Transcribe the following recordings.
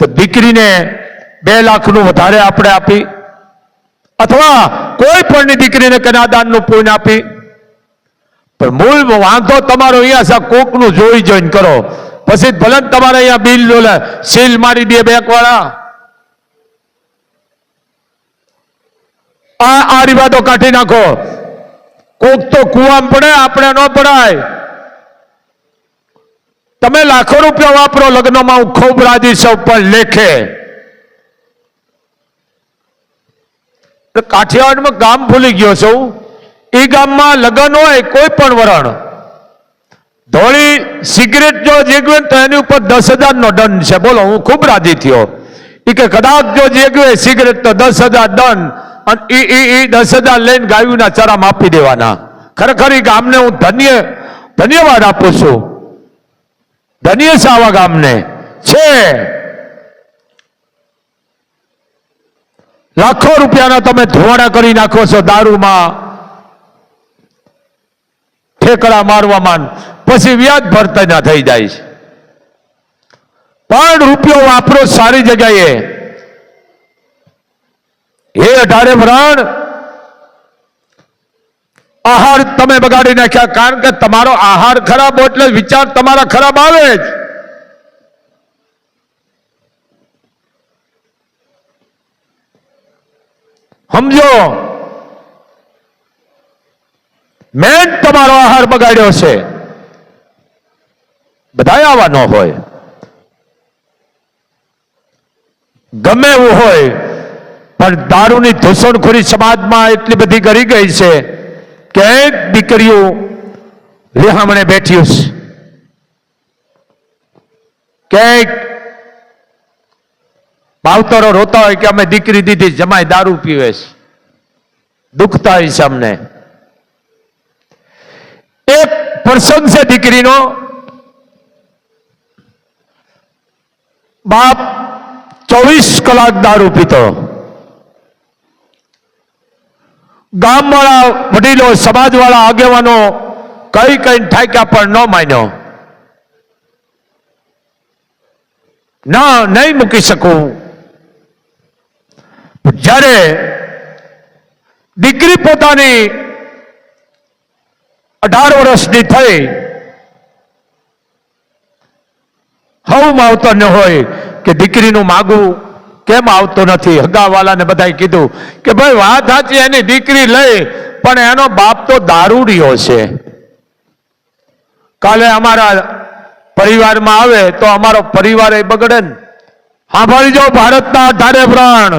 તો દીકરીને બે લાખનું વધારે આપણે આપી અથવા કોઈ પણની દીકરીને કનાદાનનું પૂર્ણ આપી. પણ મૂળ વાંધો તમારો અહીંયા છે, કોકનું જોઈ જોઈને કરો. પછી ભલે તમારે અહીંયા બિલ લો સીલ મારી દે બેંક વાળા આ આ રિવાજો કાઢી નાખો. કોક તો કુવામાં પડે, આપણે ન પડાય. તમે લાખો રૂપિયા વાપરો, લગ્નમાં હું ખૂબ રાજી છું, પણ લેખે. કાઠિયાવાડમાં ગામ ભૂલી ગયો છું. એ ગામમાં લગ્ન હોય કોઈ પણ વરણ. ધોળી સિગરેટ જો જેગવે તો એની ઉપર દસ હજારનો દંડ છે. બોલો, હું ખૂબ રાજી થયો. એ કે કદાચ જો જેગવે સિગરેટ તો દસ હજાર દંડ અને એ એ દસ હજાર લઈને ગાયુના ચરામાં આપી દેવાના. ખરેખર એ ગામને હું ધન્ય, ધન્યવાદ આપું છું. ધન્ય સાવા ગામને. છે. લાખો રૂપિયાના તમે ધોવાડા કરી નાખો છો દારૂમાં. ઠેકડા મારવામાં. પછી વ્યાજ ભરતા ના થઈ જાય છે. પણ રૂપિયો વાપરો સારી જગ્યાએ. હે અઢારે વરણ આહાર તમે બગાડી નાખ્યા. કારણ કે તમારો આહાર ખરાબ એટલે વિચાર તમારા ખરાબ આવે જ. સમજો? મેં તમારો આહાર બગાડ્યો છે. બધા આવા ન હોય. ગમે એવું હોય, પણ દારૂની ધૂસણખોરી સમાજમાં એટલી બધી કરી ગઈ છે. કે એક દીકરીઓ રેહામણે બેઠી છે ક્યાંક માવતરો રોતા હોય કે અમે દીકરી દીધી જમાય દારૂ પીવે છે. દુખતા હોય છે અમને. એક પ્રસંગ છે દીકરીનો. બાપ ચોવીસ કલાક દારૂ પીતો. ગામવાળા, વડીલો, સમાજવાળા આગેવાનો કઈ કઈ ઠાક્યા પણ ન માન્યો. ના, નહીં મૂકી શકું. જ્યારે દીકરી પોતાની અઢાર વર્ષની થઈ, હવ આવતો ન હોય કે દીકરીનું માગું કેમ આવતો નથી? હગાવાલાને બધાએ કીધું કે ભાઈ વાત સાચી, એની દીકરી લઈ, પણ એનો બાપ તો દારૂડિયો છે. કાલે અમારા પરિવારમાં આવે તો અમારો પરિવાર એ બગડે ને. સાંભળી જાઓ ભારતના આધારે પ્રાણ.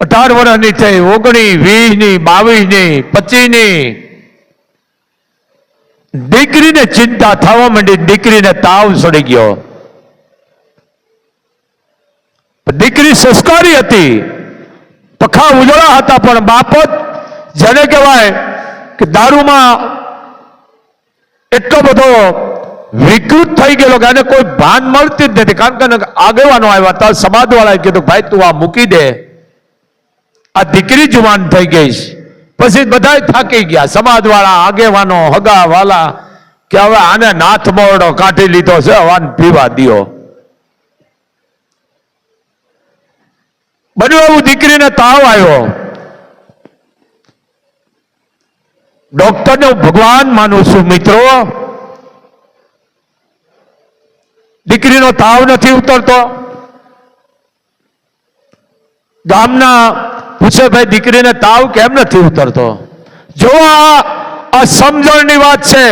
અઢાર વર્ષની થઈ ઓગણી વીસની બાવીસની પચીસની દીકરીને ચિંતા થવા માંડી દીકરીને તાવ સડી ગયો. દીકરી સંસ્કારી હતી. પખા ઉજળા હતા, પણ બાપત જેને કહેવાય કે દારૂમાં એટલો બધો વિકૃત થઈ ગયેલો કે એને કોઈ ભાન મળતી જ નથી. કારણ કે આગેવાનો આવ્યા હતા, સમાજવાળાએ કીધું, ભાઈ, તું આ મૂકી દે. આ દીકરી જુવાન થઈ ગઈ છે પછી બધા થાકી ગયા. સમાજવાળા, આગેવાનો હગા વાલા કે હવે આને નાથ મોરડો કાઢી લીધો છે, હવાન પીવા દો બન્યું એવું દીકરીને તાવ આવ્યો. ડોક્ટરને હું ભગવાન માનું છું, મિત્રો. દીકરીનો તાવ નથી ઉતરતો. ગામના પૂછે, ભાઈ, દીકરીને તાવ કેમ નથી ઉતરતો? જો આ સમજણની વાત છે,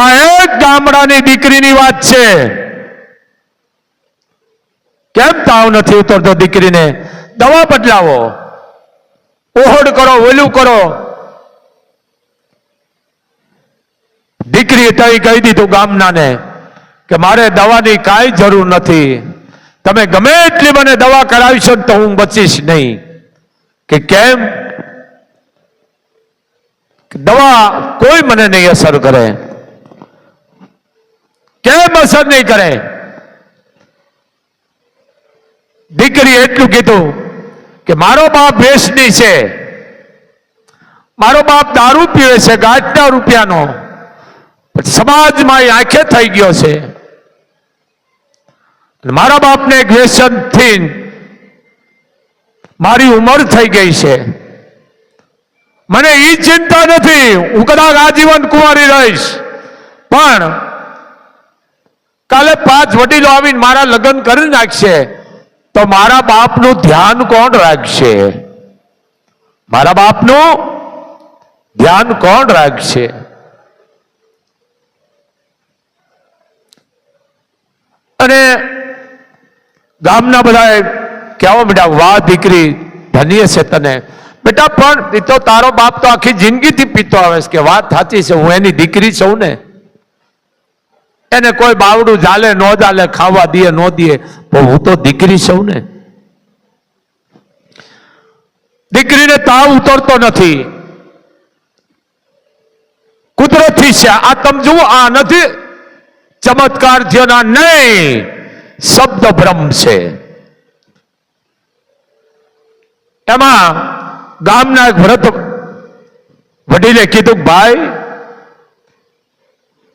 આ એક ગામડાની દીકરીની વાત છે. કેમ તાવ નથી ઉતરતો દીકરીને? દવા બદલાવો ઓહડ કરો, ઓલું કરો. દીકરીએ તઈ કહી દીધું ગામનાને કે, મારે દવાની કાંઈ જરૂર નથી. તમે ગમે એટલી મને દવા કરાવીશો તો હું બચીશ નહીં. કે કેમ? દવા કોઈ મને નહીં અસર કરે. કેમ અસર નહીં કરે? દીકરી એટલું કીધું કે મારો બાપ વેસની છે. મારો બાપ દારૂ પીવે છે ગાંઠના રૂપિયાનો. સમાજમાં એ આંખે થઈ ગયો છે. મારા બાપને એક વ્યસનથી મારી ઉંમર થઈ ગઈ છે. મને એ ચિંતા નથી, હું કદાચ આજીવન કુંવારી રહીશ. પણ કાલે પાંચ વડીલો આવીને મારા લગ્ન કરી નાખશે, તો મારા બાપનું ધ્યાન કોણ રાખશે? મારા બાપનું ધ્યાન કોણ રાખશે? અને ગામના બધા કહેવા બેટા? વાહ દીકરી, ધન્ય છે તને. બેટા, પણ એ તો તારો બાપ તો આખી જિંદગીથી પીતો આવે છે કે વાત સાચી છે, હું એની દીકરી છું ને. એને કોઈ બાવડું ચાલે ન ચાલે ખાવા દે, ન દે, પણ હું તો દીકરી છું ને. દીકરીને તાવ ઉતરતો નથી. કુદરતી છે. આ તમે જુઓ, આ નથી ચમત્કાર જેના નહીં, શબ્દ બ્રહ્મ છે. એમાં ગામના એક વ્રત વડીલે કીધું, ભાઈ,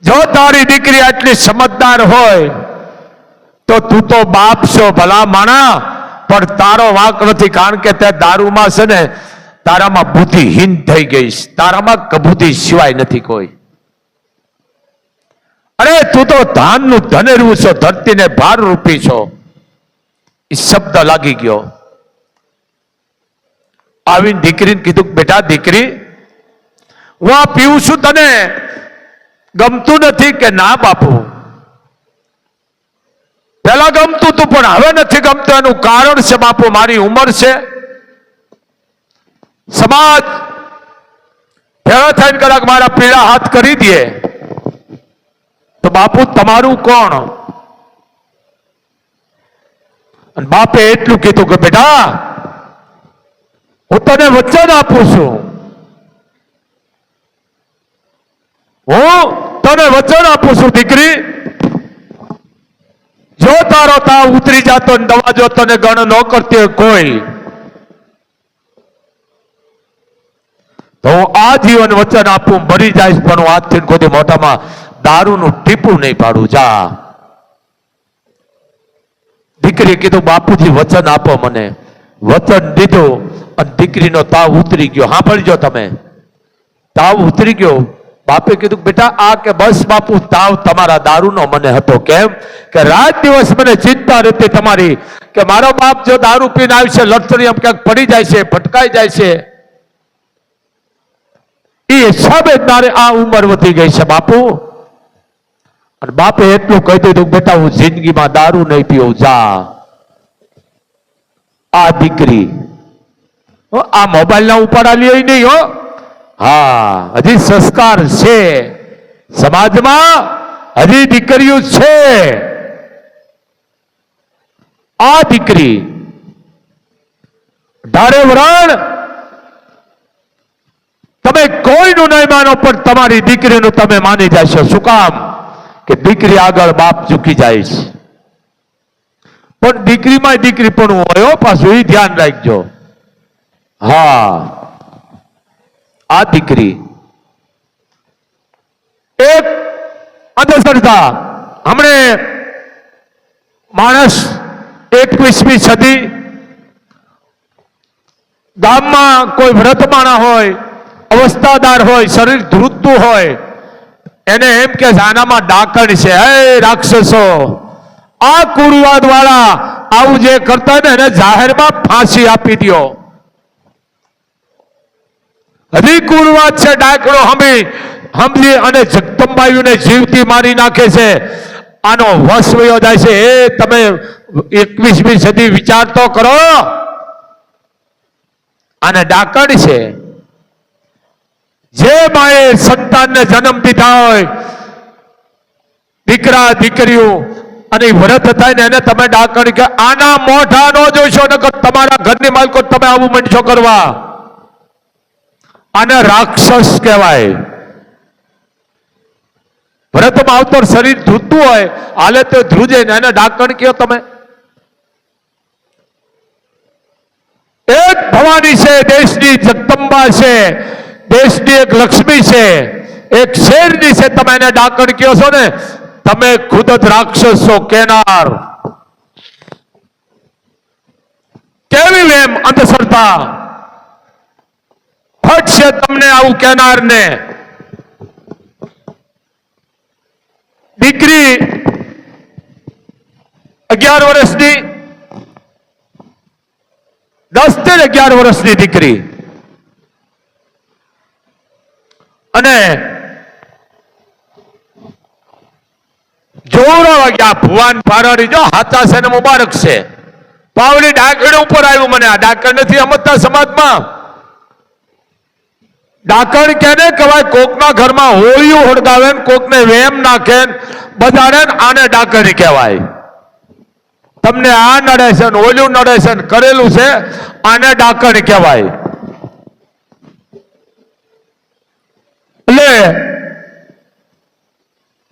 જો તારી દીકરી આટલી સમજદાર હોય, તો તું તો બાપ છો ભલા માણા, પણ તારો વાંક નથી, કારણ કે તે દારૂમાં છે ને, તારામાં બુદ્ધિહીન થઈ ગઈ તારામાં કબૂતી સિવાય નથી કોઈ. અરે, તું તો ધાનનું ધનેરવું છો, ધરતીને ભાર રૂપી છો. એ શબ્દ લાગી ગયો. આવીને દીકરીને કીધું, બેટા, દીકરી, હું આ પીવું છું તને. ગમતું નથી કે ના બાપુ. પેલા ગમતું તું, પણ હવે નથી ગમતું. એનું કારણ છે બાપુ, મારી ઉંમર છે. સમાજ ભેળા થઈને કદાચ મારા પીળા હાથ કરી દે. તો બાપુ, તમારું કોણ? બાપે એટલું કીધું કે, બેટા હું તને વચન આપું છું. હું તને વચન આપું છું, દીકરી. જો તારો તાવ ઉતરી જતો દવા જો તને ગણ ન કરતી હોય કોઈ, તો હું આ જીવન વચન આપું, મરી જાય પણ હું આજથી કોઈ મોટામાં દારૂનું ટીપું નહીં પાડું. જા. દીકરી કીધું, બાપુજી, વચન આપો મને. વચન દીધું. દીકરીનો તાવ ઉતરી ગયો. સાંભળજો તમે. તાવ ઉતરી ગયો. બાપે કીધું, બેટા, આ કે બસ બાપુ, તાવ તમારા દારૂનો મને હતો. કેમ? કે રાત દિવસ મને ચિંતા રહેતી તમારી. કે મારો બાપ જો દારૂ પીને આવશે લડતરી એમ ક્યાંક પડી જાય છે, ભટકાઈ જાય છે. એ હિસાબે તારે આ ઉંમર વધી ગઈ છે બાપુ. અને બાપે એટલું કહી દીધું, બેટા, હું જિંદગીમાં દારૂ નહીં પીવું. જા. આ દીકરી આ મોબાઈલના ઉપાડા લે નહીં, હો. હા, હજી સંસ્કાર છે. સમાજમાં હજી દીકરીઓ છે. આ દીકરી ધારે વરણ, તમે કોઈનું નહીં માનો, પણ તમારી દીકરીનું તમે માની જશો. શું કામ? કે દીકરી આગળ બાપ ચૂકી જાય છે. પણ દીકરીમાં દીકરી પણ હોય પાછું એ ધ્યાન રાખજો. હા. આ દીકરી એક અંધશ્રદ્ધા હમણે માણસ એકવીસમી સદી ગામમાં કોઈ વ્રતમાણા હોય, અવસ્થાદાર હોય, શરીર ધ્રુજતું હોય, એને એમ કે આનામાં ડાકણ છે. હે રાક્ષસો, આ કુરવાદ વાળા આવું જે કરતા ને, એને જાહેરમાં ફાંસી આપી દ્યો. હજી કુરવાદ છે ડાકડો હમી હમલી અને જગદંબાયુને જીવતી મારી નાખે છે. આનો વશ વયો જાય છે. એ તમે એકવીસમી સદી વિચાર તો કરો. આને ડાકણ છે. જે માએ સંતાનને જન્મ દીધા હોય, દીકરા, દીકરીઓ, અને વ્રત થાય ને એને તમે ડાકણ કે, આના મોઢા નો જોઈશો નકર તમારા ઘરની માલકો તમે આવું મંડશો કરવા. આને રાક્ષસ કહેવાય. ભરતમાં આવતો શરીર ધ્રુજતું હોય, હાલે તો ધ્રુજે ને એને ડાકણ કયો તમે. એક ભવાની છે, દેશની જગદંબા છે, દેશની એક લક્ષ્મી છે, એક શેરની છે, તમે એને ડાકણ કહો છો ને, તમે ખુદ જ રાક્ષસ છો, કેનાર. કેવી વેમ અંધશ્રદ્ધા? ફટશે તમને આવું કેનાર ને દીકરી અગિયાર વર્ષની, દસ તેર અગિયાર વર્ષની દીકરી. અને જોરા વાગ્યા ભુવાન ફારાડી જો હાથા છે મુબારક છે. પાવડી ડાકણ ઉપર આવ્યું મને. આ ડાકણ નથી સમજતા સમાજમાં. ડાકણ કેને કહેવાય? કોકના ઘરમાં હોળિયું હળગાવે કોકને વેમ નાખે બધાને આને ડાકણ કહેવાય. તમને આ નડે છે ઓલું નડે છે કરેલું છે, આને ડાકણ કહેવાય. એટલે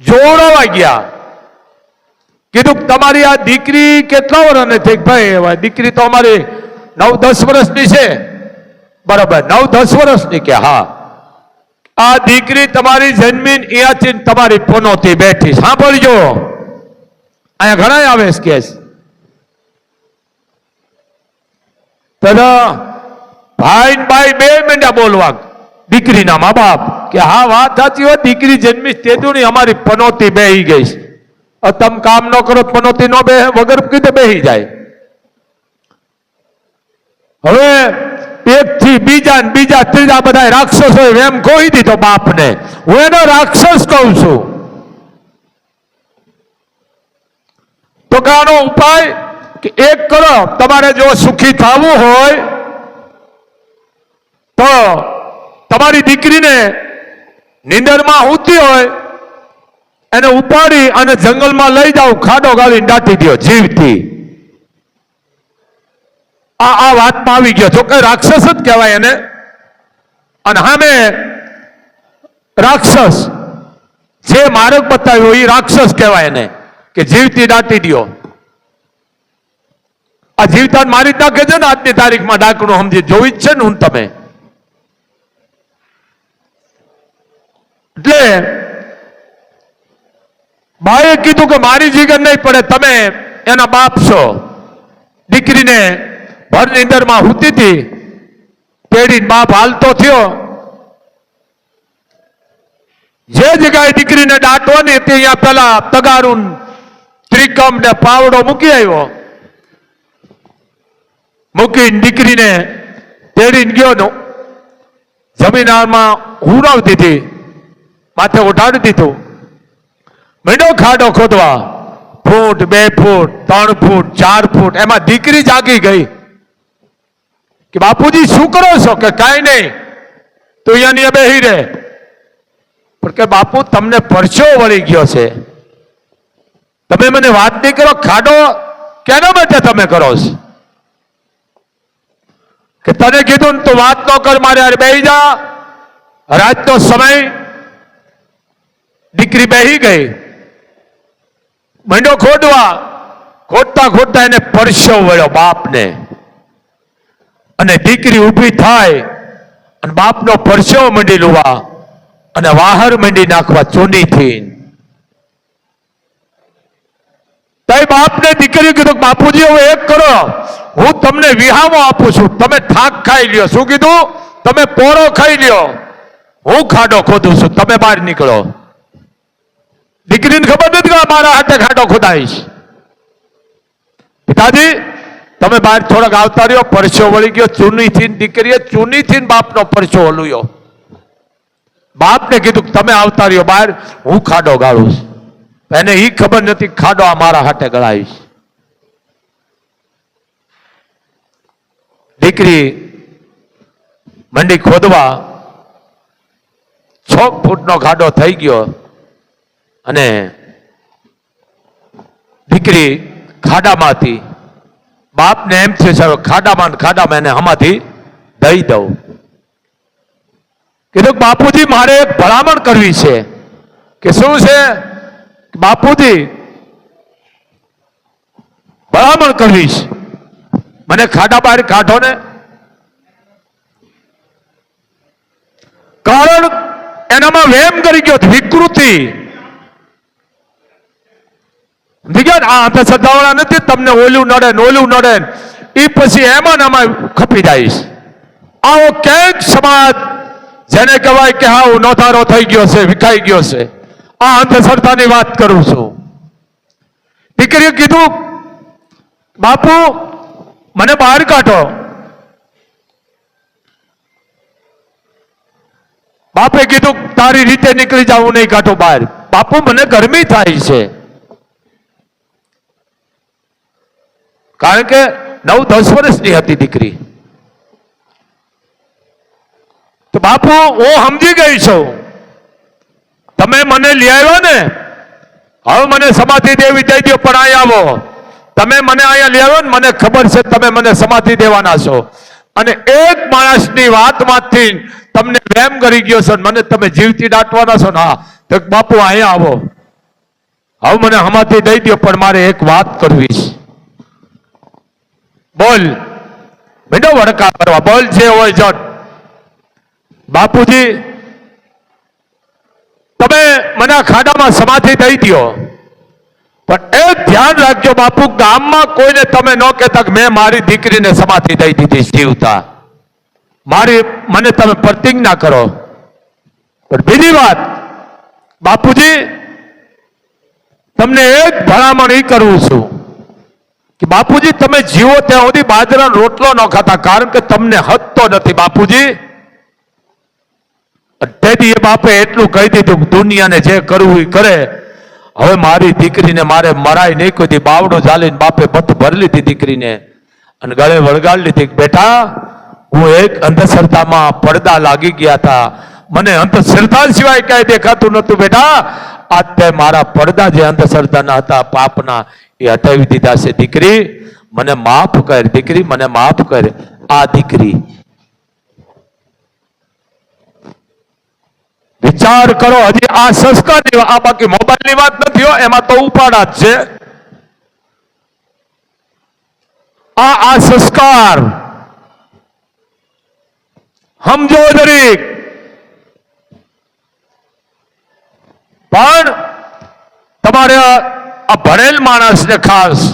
જોડાવા ગયા. કીધું તમારી આ દીકરી કેટલા વર્ષની થઈ ભાઈ દીકરી તો અમારી નવ દસ વર્ષની છે. બરાબર. નવ, દસ વર્ષની કે, હા. આ દીકરી તમારી જન્મીન અહીંયાથી તમારી પનોતી બેઠી. સાંભળજો. અહીંયા ઘણા આવે છે કેસ. તદા ભાઈ ભાઈ બે મિનિટા બોલવા દીકરીના મા બાપ કે, હા, વાત સાચી હોય, દીકરી જન્મી તેદુની અમારી પનોતી બેહી ગઈ છે. તમે કામ ન કરો પનોતી ન બે વગર કીધે બેહી જાય. હવે એક થી બીજા ને બીજા ત્રીજા બધા રાક્ષસો એમ કહી દીધો બાપને. હું એનો રાક્ષસ કહું છું. તો કાનો ઉપાય કે એક કરો, તમારે જો સુખી થવું હોય, તો તમારી દીકરીને નીંદરમાં ઉતી હોય, એને ઉપાડી અને જંગલમાં લઈ જાઓ, ખાડો ગાળીને દાટી દો જીવતી આ આ વાતમાં આવી ગયો. જો કે રાક્ષસ જ કહેવાય એને. અને સામે રાક્ષસ. જે માર્ગ બતાવ્યો એ રાક્ષસ કહેવાય એને કે જીવતી દાટી દો આ જીવતા મારી નાખે છે ને આજની તારીખમાં ડાકણું સમજી. જોઈ જ છે ને હું તમે. એટલે બાએ કીધું કે મારી જીગર નહીં પડે, તમે એના બાપ છો. દીકરીને ભર નીંદરમાં હુતી હતી. તેડી બાપ હાલતો થયો. જે જગ્યાએ દીકરીને દાંટવાની હતી અહીંયા પેલા તગારું ત્રિકમ ને પાવડો મૂકી આવ્યો. મૂકીને દીકરીને તેડીને ગયો જમીનમાં હુરાવતી હતી. માથે ઉઠાડી દીધું. મીંડો ખાડો ખોદવા. ફૂટ, બે ફૂટ, ત્રણ ફૂટ, ચાર ફૂટ, એમાં દીકરી જાગી ગઈ. કે બાપુજી, શું કરો છો? કે કાંઈ નહીં. તું અહીંયા બેહી રહે. પણ કે બાપુ, તમને પરચો વળી ગયો છે. તમે મને વાત નહીં કરો, ખાડો કેના માટે તમે કરો છો? કે તને કીધું ને તું વાત ન કર મારે યાર બેહી જા. રાતનો સમય, દીકરી બેહી ગઈ. મંડો ખોડવા ખોટતા ખોટતા એને પરસ્યો વળ્યો બાપને. અને દીકરી ઊભી થાય અને બાપનો પરસ્યો મંડી લુવા અને વાહર મંડી નાખવા ચૂંડીથી તઈ બાપને દીકરી કીધું બાપુજી, હવે એક કરો. હું તમને વિહામો આપું છું. તમે થાક ખાઈ લ્યો. શું કીધું? તમે પોરો ખાઈ લ્યો. હું ખાડો ખોદું છું. તમે બહાર નીકળો. દીકરીને ખબર નથી કે મારા હાથે ખાડો ખોદાઈશ. પિતાજી તમે બહાર થોડાક આવતા રહ્યો પરસો વળી ગયો ચૂનીથી દીકરીએ ચૂનીથી બાપનો પરસો હલુયો બાપને કીધું તમે આવતા રહ્યો બહાર, હું ખાડો ગાળું એને એ ખબર નથી ખાડો આ મારા હાથે ગળાવીશ દીકરી મંડી ખોદવા છ ફૂટનો ખાડો થઈ ગયો અને દીકરી ખાડામાં હતી બાપને એમ છે, સાહેબ, ખાડામાં ને ખાડામાં એને હમાથી દઈ દઉં. કીધું બાપુજી, મારે એક ભલામણ કરવી છે. કે શું છે? બાપુજી, ભલામણ કરવી છે. મને ખાડા બહાર કાઢો ને. કારણ એનામાં વેમ કરી ગયો, વિકૃતિ. સમજી ને? આ અંધશ્રદ્ધાવાળા નથી, તમને ઓલું નડે ને ઓલું નડે એ પછી એમાં ને આમાં ખપી જાય આવો ક્યાંક સમાજ? જેને કહેવાય કે હા નોધારો થઈ ગયો છે, વિખાઈ ગયો છે. આ અંધશ્રદ્ધાની વાત કરું છું. દીકરીએ કીધું, બાપુ, મને બહાર કાઢો. બાપે કીધું, તારી રીતે નીકળી જાવ નહીં, કાઢો બહાર. બાપુ, મને ગરમી થાય છે. કારણ કે નવ દસ વર્ષની હતી દીકરી. તો બાપુ, હું સમજી ગઈ છું. તમે મને લઈ આવ્યો ને? હવે મને સમાધિ દેવી દઈ દો પણ અહીંયા આવો. તમે મને અહીંયા લઈ આવ્યો ને, મને ખબર છે તમે મને સમાધિ દેવાના છો. અને એક માણસની વાતમાંથી તમને વેમ કરી ગયો છો મને તમે જીવતી દાટવાના છો ને, હા. તો બાપુ, અહીંયા આવો. હવે મને સમાધિ દઈ દો પણ મારે એક વાત કરવી છે. બોલ. બેટો વડકા કરવા. બોલ જે હોય જટ. બાપુજી, તમે મને ખાડામાં સમાધિ દઈ દો પણ એ ધ્યાન રાખજો બાપુ, ગામમાં કોઈને તમે ન કહેતા મેં મારી દીકરીને સમાધિ દઈ દીધી જીવતા. મારી, મને તમે પ્રતિજ્ઞા કરો. પણ બીજી વાત, બાપુજી, તમને એક ભલામણ એ કરું છું. કે બાપુજી, તમે જીવો ત્યાં સુધી બાજરાનો રોટલો ન ખાતા, કારણ કે તમને હતતો નથી બાપુજી. તેથી એ બાપે એટલું કહી દીધું દુનિયાને જે કરવું એ કરે. હવે મારી દીકરીને મારે મરાય નહીં કોઈ બાવડો ચાલીને બાપે બથ ભરી લીધી દીકરીને. અને ગળે વળગાડી લીધી બેટા, હું એક અંધશ્રદ્ધામાં પડદા લાગી ગયા હતા. મને અંધશ્રદ્ધા સિવાય ક્યાંય દેખાતું નહોતું, બેટા. આજ તે મારા પડદા જે અંધશ્રદ્ધાના હતા, પાપના એ હટાવી દીધા છે, દીકરી, મને માફ કર, દીકરી, મને માફ કર. આ દીકરી વિચાર કરો, હજી આ સંસ્કારની આ બાકી મોબાઈલની વાત નથી એમાં તો ઉપાડા જ છે. આ આ સંસ્કાર સમજો દરેક પણ તમારે આ ભણેલ માણસને ખાસ.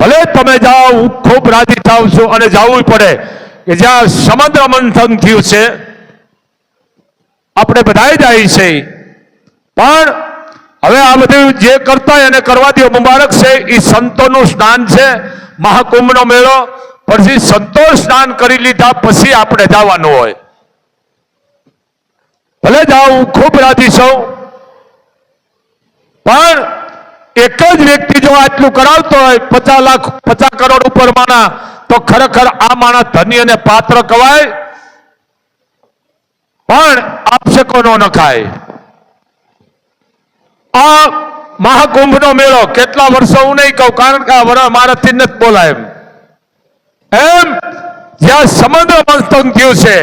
ભલે તમે જાઓ, હું ખૂબ રાજી થાવ છું અને જવું પડે કે જ્યાં સમુદ્ર મંથન થયું છે. આપણે બધા જાય છે. પણ હવે આ બધું જે કરતા એને કરવા દો મુબારક છે, એ સંતોનું સ્નાન છે. મહાકુંભનો મેળો. પછી સંતો સ્નાન કરી લીધા, પછી આપણે જવાનું હોય. ભલે જાઓ, હું ખૂબ રાજી છું. પણ એક જ વ્યક્તિ જો આટલું કરાવતો હોય, પચાસ લાખ, પચાસ કરોડ ઉપર માણા, તો ખરેખર આ માણસ ધન્ય અને પાત્ર કવાય પણ આપશકો નો નખાય. આ મહાકુંભનો મેળો કેટલા વર્ષો હું નહીં કહું, કારણ કે આ મારાથી નથી બોલાય એમ. જ્યાં સમુદ્ર મંથન થયું છે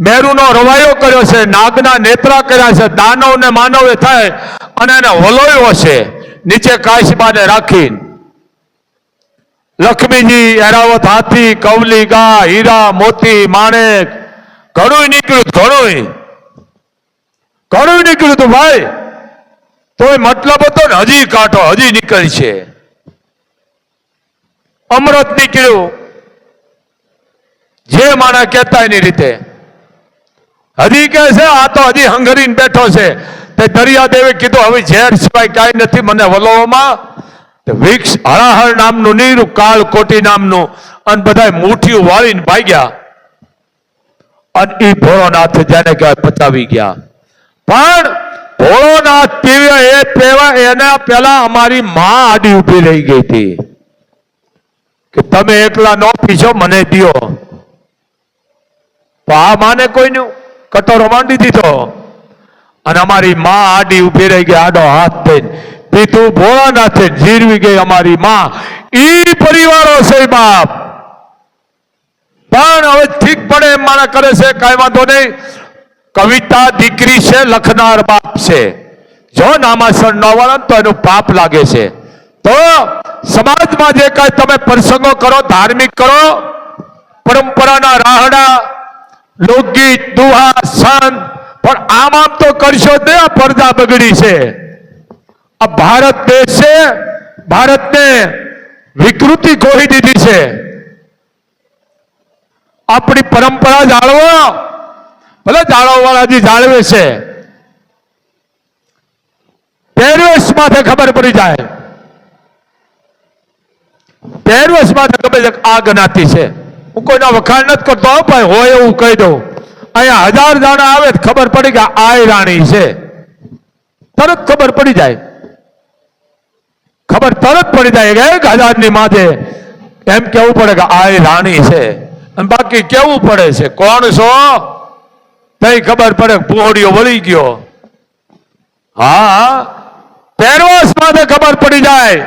મેરુનો રવાયો કર્યો છે, નાગના નેત્રા કર્યા છે દાનવ ને માનવે થાય અને એને વલોયો છે. નીચે કાશબાને રાખી લક્ષ્મીજી એરાવત હાથી, કવલી, ગા, હીરા, મોતી, માણેક. ઘણું નીકળ્યું ઘણું ઘણું નીકળ્યું તું ભાઈ. તોય મતલબ હતો ને, હજી કાંટો, હજી નીકળી છે. અમૃત નીકળ્યું. જે માણા કહેતા એની રીતે. હજી કહે છે, આ તો હજી હંગરીને બેઠો છે. તે દરિયાદેવે કીધું, હવે ઝેર સિવાય કાંઈ નથી. મને વલોવામાં વિક્ષ હળાહળ નામનું નીર કાળ કોટી નામનું અને બધા મુઠીઓ વાળીને ભાગ્યા. અને ઈ ભોળોનાથ જેને કહેવાય પચાવી ગયા. પણ ભોળોનાથ પીવે એ પેવા એના પેલા અમારી માં આડી ઊભી રહી ગઈ હતી. કે તમે એકલા નો પીશો, મને દિયો. તો આ માને કોઈનું? કટોરો માંડી દીધો. અને અમારી માં આડી ઊભી રહી ગઈ, આડો હાથ થઈને પીતું ભોળાનાથે, જીરવી ગઈ અમારી માં. ઈ પરિવારો છે બાપ. પણ હવે ઠીક પડે એમ મારા કરે છે, કાંઈ વાંધો નહીં. કવિતા દીકરી છે, લખનાર બાપ છે. જો નામાસર ન વળન તો એનું પાપ લાગે છે. તો સમાજમાં જે કાંઈ તમે પ્રસંગો કરો, ધાર્મિક કરો, પરંપરાના રાહડા લોકગીત, દુહા, સંત, પણ આમ આમ તો કરશો તે આ પડદા બગડી છે. આ ભારત દેશ છે, ભારતને વિકૃતિ ખોઈ દીધી છે. આપણી પરંપરા જાળવો. ભલે જાળવવાળા જે જાળવે છે. પહેરવેશ માથે ખબર પડી જાય. પહેરવેશ માથે ખબર આ જ્ઞાતિ છે. હું કોઈના વખાણ નથી કરતો ભાઈ, હોય એવું કહી દઉં. અહીંયા હજાર દાણા આવે ખબર પડી કે આ રાણી છે. તરત ખબર પડી જાય. ખબર તરત પડી જાય કે એક હજારની માથે એમ કેવું પડે કે આ રાણી છે. અને બાકી કેવું પડે છે? કોણ છો? તઈ ખબર પડે પોહડીઓ વળી ગયો. હા, પહેરવાસ માથે ખબર પડી જાય.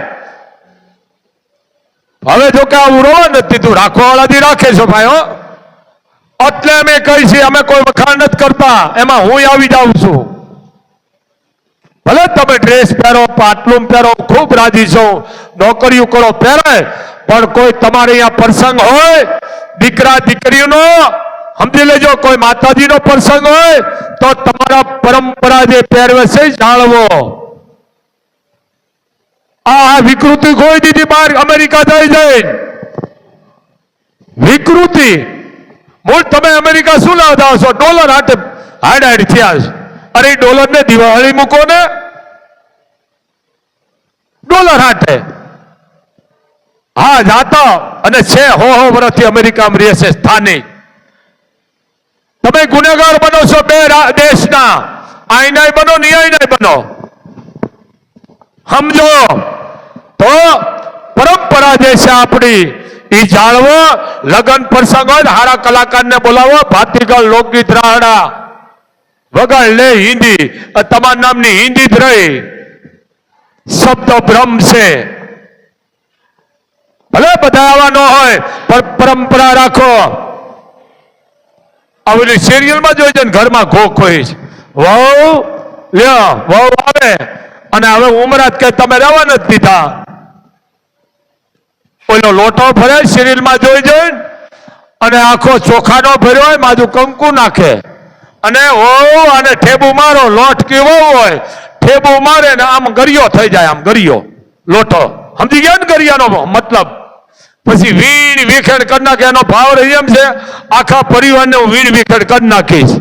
હવે જો કે આવું રોવા નથી તું રાખવા વાળાથી રાખે છો ભાઈ, હો. એટલે અમે કહી છીએ અમે કોઈ વખાણ નથી કરતા. એમાં હું આવી જાઉં છું. ભલે તમે ડ્રેસ પહેરો, પાટલું પહેરો, ખૂબ રાજી છો. નોકરીઓ કરો, પહેરે. પણ કોઈ તમારે અહીંયા પ્રસંગ હોય, દીકરા દીકરીઓનો સમજી લેજો, કોઈ માતાજીનો પ્રસંગ હોય, તો તમારા પરંપરા જે પહેરવે છે જાળવો આ વિકૃતિ ખોઈ દીધી બહાર અમેરિકા થઈ જઈ વિકૃતિ. મૂળ તમે અમેરિકા શું લાવતા હશો? ડોલર હાટે હાડ હાડ થયા છે. અરે ડોલર ને દિવાળી મૂકો ને. ડોલર હાટે. હા, જાતા. અને છે, હો હો વર્ષથી અમેરિકામાં રહે છે સ્થાનિક. તમે ગુનેગાર બનો છો બે દેશના. આઈનાય બનો નિયાયનાય બનો. સમજો તો પરંપરા જે છે આપણી એ જાળવો લગ્ન પ્રસંગ હોય હારા હારા કલાકારને બોલાવો, ભાતીગળ લોકગીત રાહડા વગાડ લે હિન્દી તમારા નામની હિન્દી જ રહી. શબ્દ ભ્રમ છે. ભલે બધા આવા ન હોય, પણ પરંપરા રાખો. આવી સિરિયલમાં જોઈ છે ને ઘરમાં ઘો ખોઈ વહુ, લ્યો, વહુ આવે. અને હવે ઉમરાત કે તમે રહેવા નથી દીધા. ઓલો લોટો ભરે સિરિયલમાં જોઈ જોઈ અને આખો ચોખાનો ભર્યો હોય માજુ કંકુ નાખે. અને ઓ અને ઠેબુ મારો, લોટ કેવો હોય? ઠેબુ મારે ને આમ ગરિયો થઈ જાય, આમ ગરિયો. લોટો. સમજી ગયા ને ગરિયાનો મતલબ? પછી વીણ વિખેડ કરી નાખે, એનો ભાવ રહી એમ છે, આખા પરિવારને હું વીણ વિખેડ કરી નાખીશ.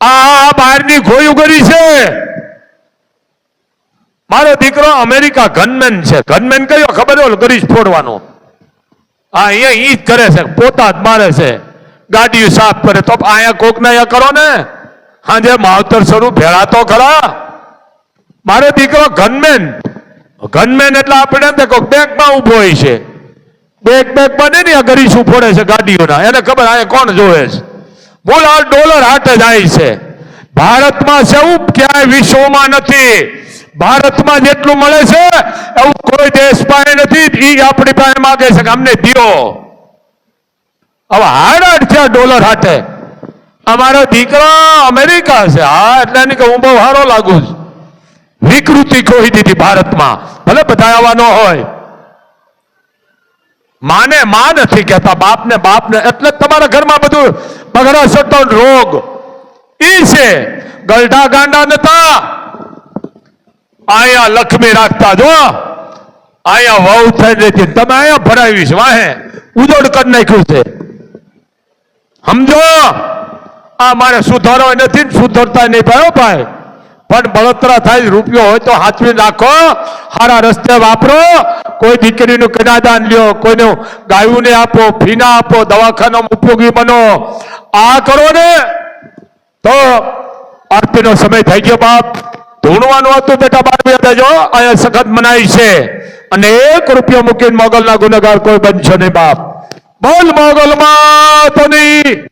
આ બહારની ખોયું કરી છે. મારો દીકરો અમેરિકા ગનમેન છે. ગનમેન કયો? ખબર હોય ગરીશ ફોડવાનો. હા અહીંયા ઈ જ કરે છે. પોતા જ મારે છે. ગાડીઓ સાફ કરે. તો અહીંયા કોક ને અહીંયા કરો ને. હાજે માવતર સ્વરૂપ ભેળા તો ખરા. મારો દીકરો ગનમેન. ગનમેન એટલે આપણે એમ કોક બેંકમાં ઊભો હોય છે. બેગ બેગ નહીં ને આ ગરીશું ફોડે છે ગાડીઓના. એને ખબર અહીંયા કોણ જોવે છે? બોલ, આ ડોલર હાટે જાય છે. ભારતમાં એવું ક્યાંય વિશ્વમાં નથી. ભારતમાં જેટલું મળે છે, એવું કોઈ દેશ પાસે નથી. એ આપણી પાસે માગે છે કે અમને દિયો. હવે હાડ છે ડોલર હાટે અમારો દીકરો અમેરિકા છે. હા, એટલે એને કે હું બહુ સારો લાગુ છું. વિકૃતિ ખોઈ દીધી ભારતમાં. ભલે બધા આવા ન હોય. માને માં નથી કહેતા. બાપને બાપને. એટલે તમારા ઘરમાં બધું બગડા સટો રોગ. છે. ગલઢા ગાંડા નતા. અહીંયા લક્ષ્મી રાખતા જો. અહીંયા વહુ થઈ રહેતી તમે અહીંયા ભરાવીશ વાહે. ઉજોડ કરી નાખ્યું છે. સમજો? આ મારે સુધારો નથી ને સુધરતા નહીં ભાઈ ભાઈ. પણ બળતરા થાય રૂપિયો હોય તો હાચવી નાખો. સારા રસ્તે વાપરો. કોઈ દીકરીનું કન્યાદાન લ્યો, કોઈને ગાયુંને આપો, ફીના આપો, દવાખાનામાં ઉપયોગી બનો. આ કરો ને. તો આરતીનો સમય થઈ ગયો બાપ. ધૂણવાનું હતું બેટા બાર બે દેજો અહીંયા સખત મનાય છે. અને એક રૂપિયો મૂકીને મોગલના ગુનેગાર કોઈ બનશો નહીં બાપ. બોલ મોગલ માતની